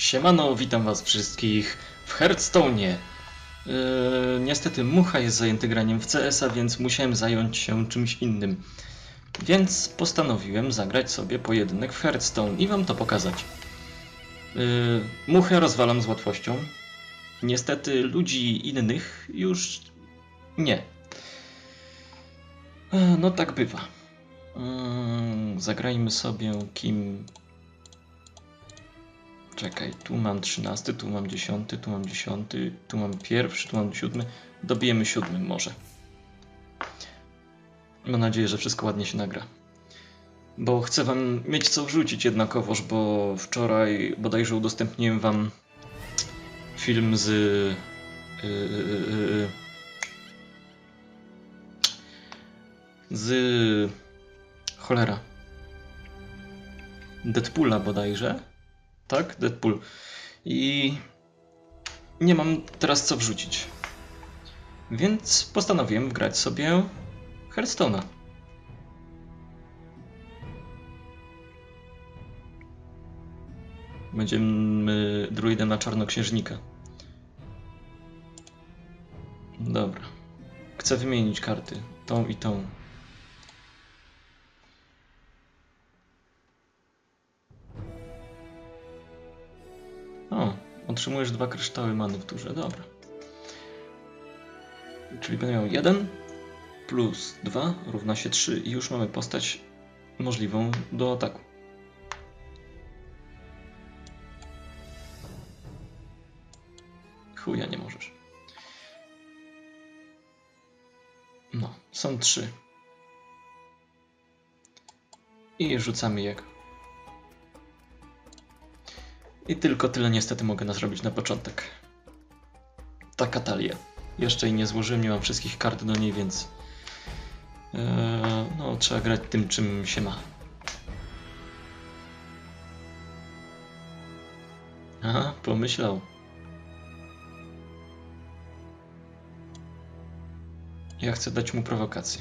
Siemano, witam was wszystkich w Hearthstone'ie. Yy, niestety Mucha jest zajęty graniem w CS-a, więc musiałem zająć się czymś innym. Więc postanowiłem zagrać sobie pojedynek w Hearthstone i wam to pokazać. Yy, Muchę rozwalam z łatwością. Niestety ludzi innych już nie. E, No tak bywa. Mm, Zagrajmy sobie kim Czekaj, tu mam 13, tu mam 10, tu mam 10, tu mam pierwszy, tu mam 7. Dobijemy siódmym może. Mam nadzieję, że wszystko ładnie się nagra. Bo chcę wam mieć co wrzucić jednakowoż, bo wczoraj bodajże udostępniłem wam film z... Yy, z... Cholera. Deadpoola bodajże tak? Deadpool. I nie mam teraz co wrzucić. Więc postanowiłem wgrać sobie Hearthstone'a. Będziemy druidem na czarnoksiężnika. Dobra. Chcę wymienić karty. Tą i tą. Otrzymujesz dwa kryształy many w turze, dobra. Czyli będę miał 1 plus 2 równa się 3 i już mamy postać możliwą do ataku. Chuja nie możesz. No, są trzy. I rzucamy jego. I tylko tyle niestety mogę nas zrobić na początek. Taka talia. Jeszcze jej nie złożyłem, nie mam wszystkich kart do niej, więc... Eee, no, trzeba grać tym, czym się ma. Aha, pomyślał. Ja chcę dać mu prowokację.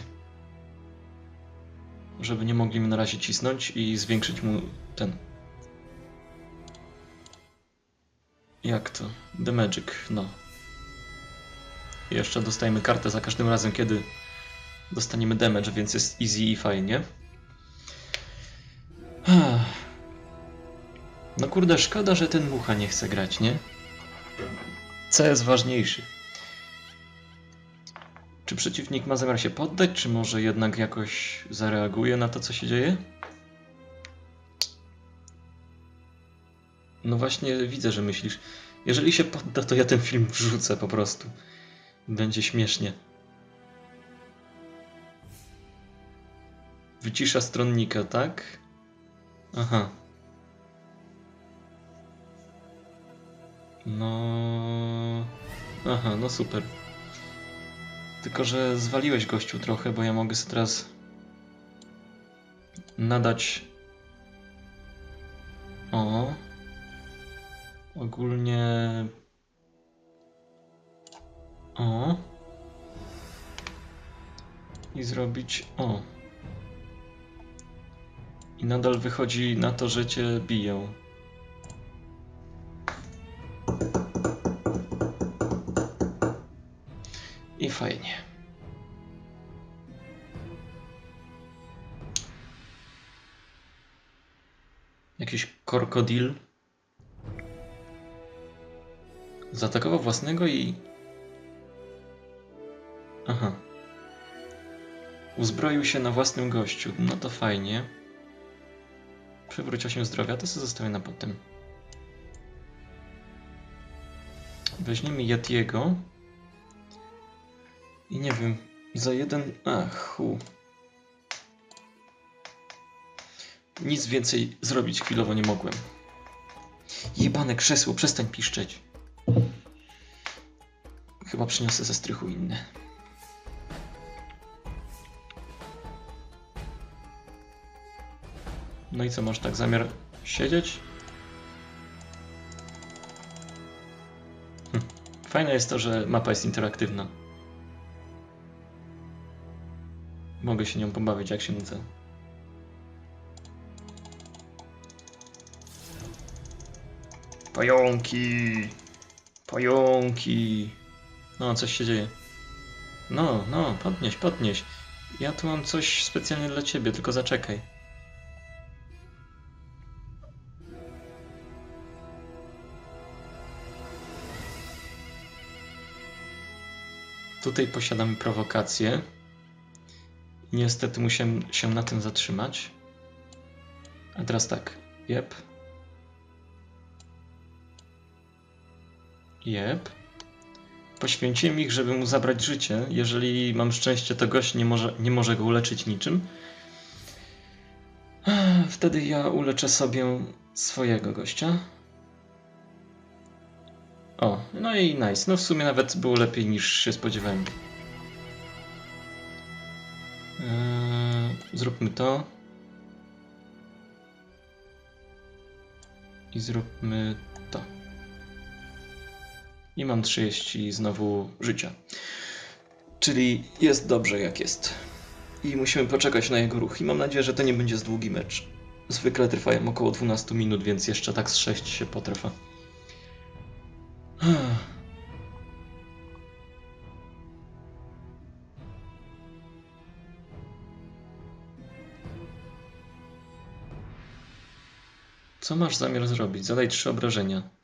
Żeby nie mogli mnie na razie cisnąć i zwiększyć mu ten Jak to? The Magic, no. Jeszcze dostajemy kartę za każdym razem, kiedy dostaniemy damage, więc jest easy i fajnie. No kurde, szkoda, że ten mucha nie chce grać, nie? Co jest ważniejszy? Czy przeciwnik ma zamiar się poddać, czy może jednak jakoś zareaguje na to, co się dzieje? No właśnie widzę, że myślisz. Jeżeli się podda, to ja ten film wrzucę po prostu. Będzie śmiesznie. Wycisza stronnika, tak? Aha. No. Aha, no super. Tylko, że zwaliłeś gościu trochę, bo ja mogę sobie teraz nadać. O. Ogólnie. O. I zrobić o. I nadal wychodzi na to, że cię biją. I fajnie. Jakiś krokodil. Zaatakował własnego i. Aha. Uzbroił się na własnym gościu. No to fajnie. Przywróć 8 zdrowia, to sobie zostawię na potem. Weźmiemy Yetiego. I nie wiem, za jeden. Ach, hu. Nic więcej zrobić chwilowo nie mogłem. Jebane krzesło, przestań piszczeć. Chyba przyniosę ze strychu inne. No i co, masz tak zamiar siedzieć? Hm. Fajne jest to, że mapa jest interaktywna. Mogę się nią pobawić jak się nudzę. Pająki! Pająki! No, coś się dzieje. No, no, podnieś, podnieś. Ja tu mam coś specjalnie dla ciebie, tylko zaczekaj. Tutaj posiadamy prowokację. Niestety musiałem się na tym zatrzymać. A teraz tak. Jep. Jep. Poświęciłem ich, żeby mu zabrać życie. Jeżeli mam szczęście, to gość nie może, nie może go uleczyć niczym. Wtedy ja uleczę sobie swojego gościa. O, no i nice. No w sumie nawet było lepiej niż się spodziewałem. Eee, zróbmy to. I zróbmy. I mam 30 znowu życia. Czyli jest dobrze jak jest. I musimy poczekać na jego ruch. I mam nadzieję, że to nie będzie z długi mecz. Zwykle trwają około 12 minut, więc jeszcze tak z 6 się potrwa. Co masz zamiar zrobić? Zadaj trzy obrażenia.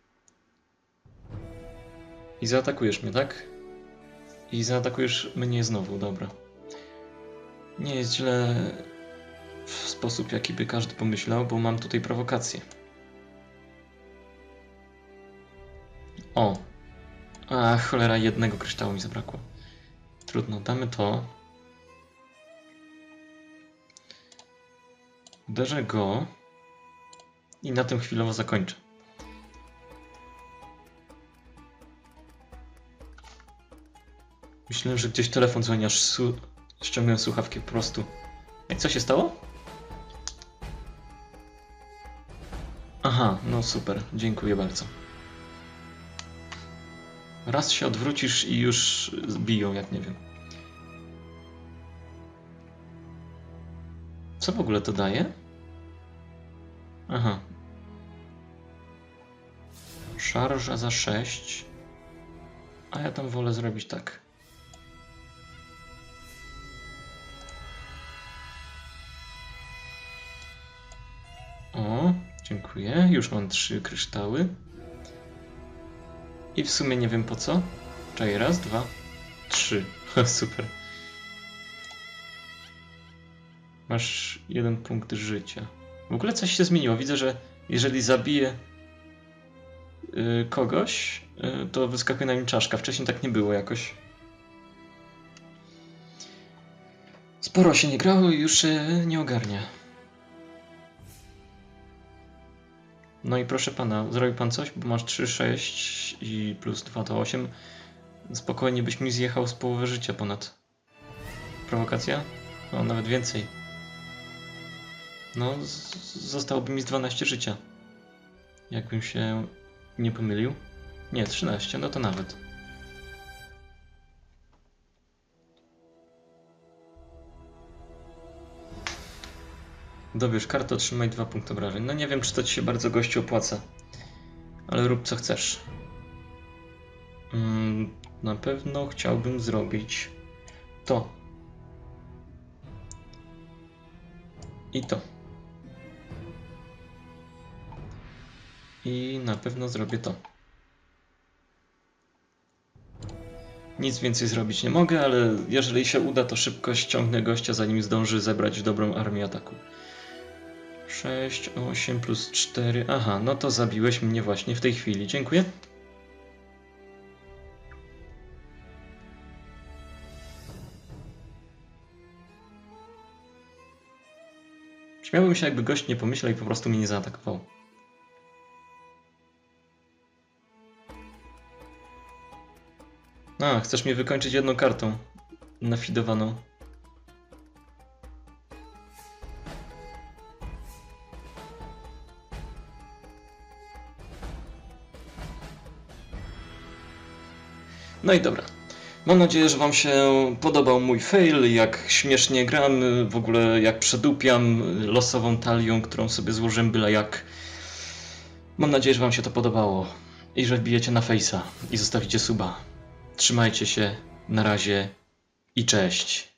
I zaatakujesz mnie, tak? I zaatakujesz mnie znowu, dobra. Nie jest źle w sposób, jaki by każdy pomyślał, bo mam tutaj prowokację. O! A, cholera, jednego kryształu mi zabrakło. Trudno, damy to. Uderzę go. I na tym chwilowo zakończę. Myślałem, że gdzieś telefon dzwoni, aż su- ściągnąłem słuchawki po prostu. I co się stało? Aha, no super, dziękuję bardzo. Raz się odwrócisz i już biją, jak nie wiem. Co w ogóle to daje? Aha. Szarża za 6. A ja tam wolę zrobić tak. Dziękuję. Już mam trzy kryształy. I w sumie nie wiem po co. Czekaj, raz, dwa, trzy. Super. Masz jeden punkt życia. W ogóle coś się zmieniło. Widzę, że jeżeli zabiję y, kogoś, y, to wyskakuje na nim czaszka. Wcześniej tak nie było jakoś. Sporo się nie grało i już się nie ogarnia. No i proszę pana, zrobił pan coś, bo masz 3, 6 i plus 2 to 8. Spokojnie byś mi zjechał z połowy życia ponad. Prowokacja? No, nawet więcej. No, zostałoby mi z 12 życia. Jakbym się nie pomylił. Nie, 13, no to nawet. Dobierz kartę, otrzymaj dwa punkty obrażeń. No nie wiem, czy to ci się bardzo gościu opłaca. Ale rób co chcesz. Mm, na pewno chciałbym zrobić to. I to. I na pewno zrobię to. Nic więcej zrobić nie mogę, ale jeżeli się uda, to szybko ściągnę gościa, zanim zdąży zebrać dobrą armię ataku. 6, 8 plus 4. Aha, no to zabiłeś mnie właśnie w tej chwili. Dziękuję. Śmiałbym się, jakby gość nie pomyślał i po prostu mnie nie zaatakował. A, chcesz mnie wykończyć jedną kartą. Nafidowaną. No i dobra. Mam nadzieję, że Wam się podobał mój fail, jak śmiesznie gram, w ogóle jak przedupiam losową talią, którą sobie złożyłem byle jak. Mam nadzieję, że Wam się to podobało i że wbijecie na Face'a i zostawicie suba. Trzymajcie się, na razie i cześć.